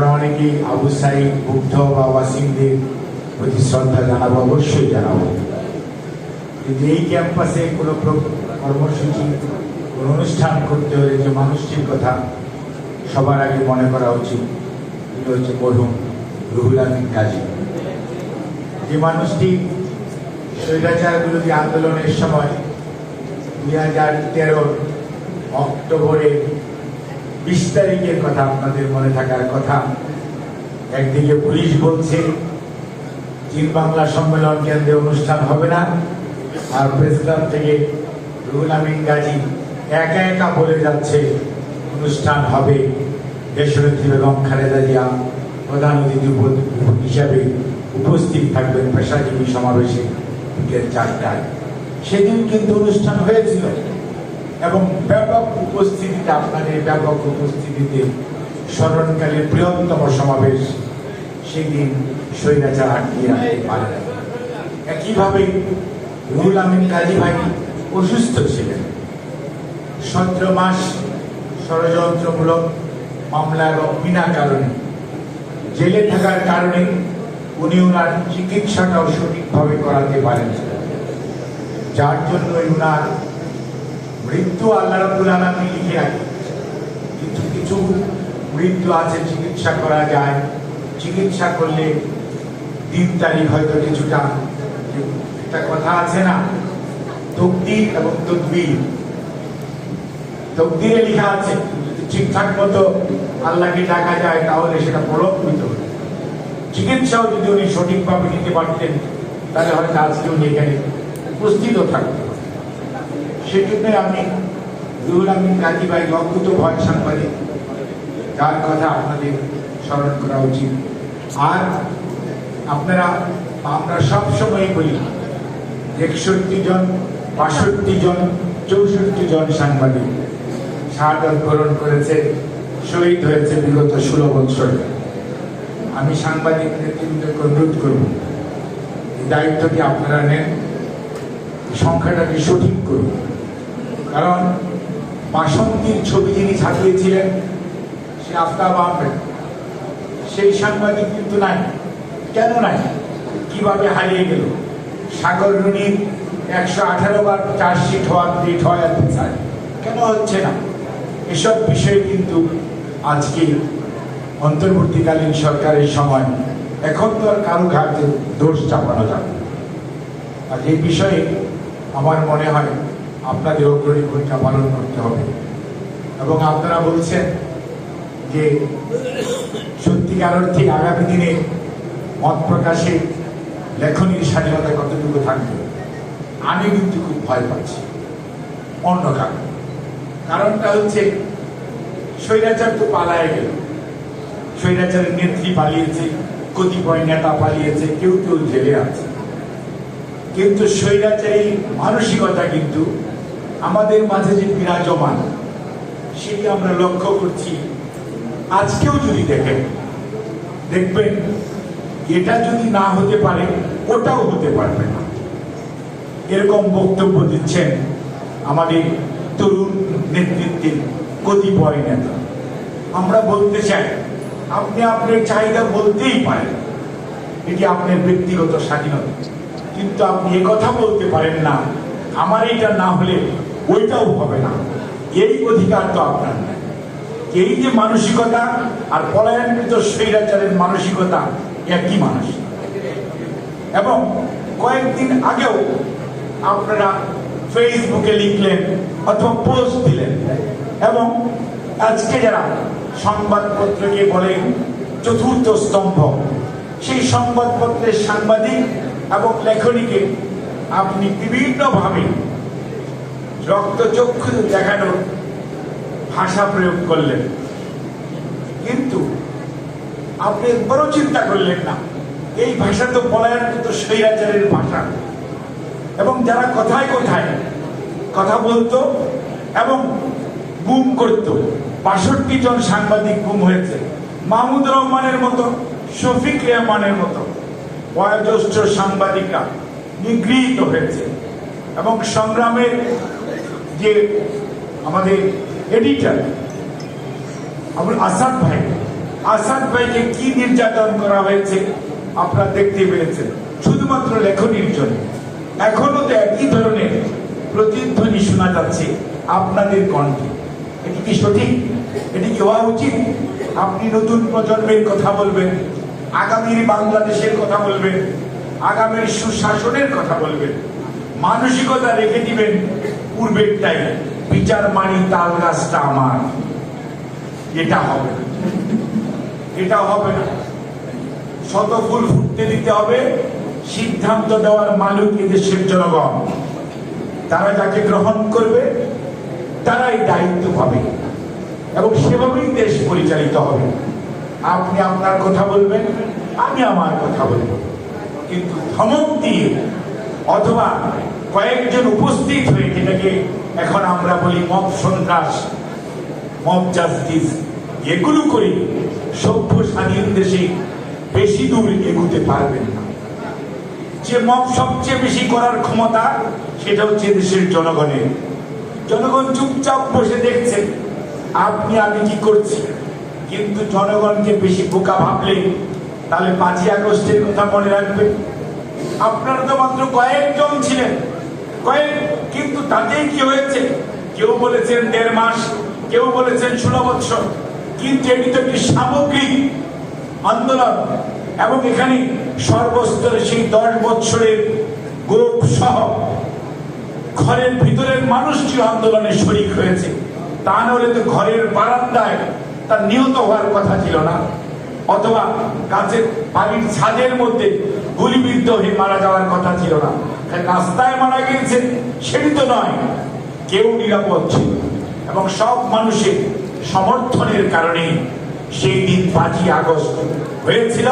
আমরা অনেকেই আবু সাইদ, বুদ্ধ বা ওয়াসিমদের প্রতি শ্রদ্ধা জানাব, অবশ্যই জানাব। কিন্তু এই ক্যাম্পাসে কোনো কর্মসূচি, কোনো অনুষ্ঠান করতে হলে যে মানুষটির কথা সবার আগে মনে করা উচিত এটা হচ্ছে মরহুম রুহুল আমিন কাজী। যে মানুষটি স্বৈরাচার বিরোধী আন্দোলনের সময় দুই হাজার তেরোর অক্টোবরে বিশ তারিখের কথা আপনাদের মনে থাকার কথা। একদিকে পুলিশ বলছে চীন বাংলা সম্মেলন কেন্দ্রে অনুষ্ঠান হবে না। আর প্রেস ক্লাব থেকে রুহুল আমিন গাজী একা একা বলে যাচ্ছে, অনুষ্ঠান হবে। দেশনেত্রী বেগম খালেদা জিয়া প্রধান অতিথি হিসাবে উপস্থিত থাকবেন পেশাজীবী সমাবেশে বিকেল চারটায়। সেদিন কিন্তু অনুষ্ঠান হয়েছিল। এবং ব্যাপক উপস্থিতিতে আপনাদের ব্যাপক উপস্থিতিতে স্মরণকালের বৃহত্তম সমাবেশ সেদিন স্বৈরাচার আটকিয়ে পারে একইভাবে আমিন কাজী ভাই অসুস্থ ছিলেন। মাস ষড়যন্ত্রমূলক মামলা এবং বিনা কারণে জেলে থাকার কারণে উনি ওনার চিকিৎসাটাও সঠিকভাবে করাতে পারেন যার জন্য ওনার মৃত্যু আল্লাহ রাব্বুল আলামিন লিখে রাখে। কিন্তু কিছু মৃত্যু আছে, চিকিৎসা করা যায়। চিকিৎসা করলে দিন তারিখ হয়তো কিছুটা একটা কথা আছে না, তকদির এবং তদবির। তকদিরে লেখা আছে ঠিকঠাক মতো আল্লাহকে ডাকা যায়, তাহলে সেটা প্রলম্বিত চিকিৎসাও যদি উনি সঠিকভাবে নিতে পারতেন, তাহলে হয়তো আজকে উনি এখানে উপস্থিত থাকতেন। সেজন্য আমি রুহুল আমিন গাজী ভাই অদ্ভুত ভয় সাংবাদিক। যার কথা আপনাদের স্মরণ করা উচিত। আর আপনারা, আমরা সব সময় বলি, একষট্টি জন, বাষট্টি জন, চৌষট্টি জন সাংবাদিক শাহাদত বরণ করেছে, শহীদ হয়েছে বিগত ষোলো বছর। আমি সাংবাদিক নেতৃত্বকে অনুরোধ করব, এই দায়িত্বটি আপনারা নেন সংখ্যাটাকে সঠিক করুন। কারণ বাসন্তীর ছবি যিনি ছাপিয়েছিলেন, সে আফতাব আহমেদ। সেই সাংবাদিক কিন্তু নাই। কেন নাই? কীভাবে হারিয়ে গেল? সাগর রুনির একশো আঠারো বার চার্জশিট হওয়ার ডেট হয় আর কেন হচ্ছে না? এসব বিষয়ে কিন্তু আজকে অন্তর্বর্তীকালীন সরকারের সময় এখন তো আর কারও ঘাটে দোষ চাপানো যাবে। আর এই বিষয়ে আমার মনে হয় আপনাদের অগ্রণী ভূমিকা পালন করতে হবে। এবং আপনারা বলছেন যে সত্যিকার অর্থে আগামী দিনে মত প্রকাশে লেখনীর স্বাধীনতা কতটুকু থাকবে, আমি কিন্তু খুব ভয় পাচ্ছি। অন্য কারণ। কারণটা হচ্ছে স্বৈরাচার তো পালায় গেল। স্বৈরাচারের নেত্রী পালিয়েছে, কতিপয় নেতা পালিয়েছে, কেউ কেউ জেলে আছে। কিন্তু স্বৈরাচারী মানসিকতা কিন্তু আমাদের মাঝে যে বিরাজমান, সেটি আমরা লক্ষ্য করছি। আজকেও যদি দেখেন, দেখবেন, এটা যদি না হতে পারে, ওটাও হতে পারবে না। এরকম বক্তব্য দিচ্ছেন আমাদের তরুণ নেতৃত্বের কতিপয় নেতা। আমরা বলতে চাই, আপনি আপনার চাহিদা বলতেই পারেন, এটি আপনার ব্যক্তিগত স্বাধীনতা। কিন্তু আপনি কথা বলতে পারেন না। আমার এটা না হলে ওইটাও হবে না। এই অধিকার তো আপনার এই যে মানসিকতা আর পলায়নকৃত স্বৈরাচারের মানসিকতা একই মানুষ? এবং কয়েকদিন আগেও আপনারা ফেসবুকে লিখলেন অথবা পোস্ট দিলেন। এবং আজকে যারা সংবাদপত্রকে বলেন, চতুর্থ স্তম্ভ, সেই সংবাদপত্রের সাংবাদিক লেখনীকে আপনি বিভিন্নভাবে রক্তচক্ষু দেখানোর ভাষা প্রয়োগ করলেন। কিন্তু আপনি একবারও চিন্তা করলেন না, এই ভাষা তো পলায়নকৃত স্বৈরাচারের ভাষা। এবং যারা কথায় কথায় কথা বলতো এবং গুম করত, বাষট্টি জন সাংবাদিক গুম হয়েছে, মাহমুদ রহমানের মতো, শফিক রেহমানের মতো। বয়োজ্যেষ্ঠ সাংবাদিকরা নিগৃহীত হয়েছে এবং সংগ্রামের যে আমাদের এডিটর আবুল আসাদ ভাই, আসাদ ভাইকে কি নির্যাতন করা হয়েছে আপনারা দেখতে পেয়েছেন। শুধুমাত্র লেখনির জন্য। এখনও তো একই ধরনের প্রতিধ্বনি শোনা যাচ্ছে আপনাদের কণ্ঠে। এটি কি সঠিক? এটি কি হওয়া উচিত? আপনি নতুন প্রজন্মের কথা বলবেন? আগামীর বাংলাদেশের কথা বলবেন, আগামীর সুশাসনের কথা বলবেন, মানসিকতা রেখে দিবেন পূর্বেরটাই বিচার মানি তাল গাছটা আমার। এটা হবে না। এটা হবে না। শত ফুল ফুটতে দিতে হবে, সিদ্ধান্ত দেওয়ার মালিক এদেশের জনগণ। তারা যাকে গ্রহণ করবে, তারাই দায়িত্ব পাবে। এবং সেভাবেই দেশ পরিচালিত হবে। আপনি আপনার কথা বলবেন, আমি আমার কথা বলব। কিন্তু ধমক দিয়ে অথবা কয়েকজন উপস্থিত হয়ে যেটাকে এখন আমরা বলি মব সন্ত্রাস, মব জাস্টিস, এগুলো করে সভ্য স্বাধীন দেশে বেশি দূর এগুতে পারবেন না। যে মব সবচেয়ে বেশি করার ক্ষমতা, সেটা হচ্ছে দেশের জনগণের। জনগণ চুপচাপ বসে দেখছেন আপনি আমি কি করছি? কিন্তু জনগণকে বেশি বোকা ভাবলে, তাহলে পাঁচই আগস্টের কথা মনে রাখবে। আপনারা তো মাত্র কয়েকজন ছিলেন। কয়েক, কিন্তু তাতেই কি হয়েছে? কেউ বলেছেন দেড় মাস, কেউ বলেছেন ষোলো বৎসর। কিন্তু এটি তো একটি সামগ্রিক আন্দোলন। এবং এখানে সর্বস্তরে সেই দশ বৎসরের গোপ সহ ঘরের ভিতরের মানুষটি আন্দোলনে শরিক হয়েছে। তা নাহলে তো ঘরের বারান্দায় তার নিহত হওয়ার কথা ছিল না। অথবা গাছের বাড়ির ছাদের মধ্যে গুলিবিদ্ধ হয়ে মারা যাওয়ার কথা ছিল না। রাস্তায় মারা গিয়েছে সেটি তো নয়, কেউ নিরাপদ ছিল এবং সব মানুষের সমর্থনের কারণে সেই দিন পাঁচই আগস্ট হয়েছিল।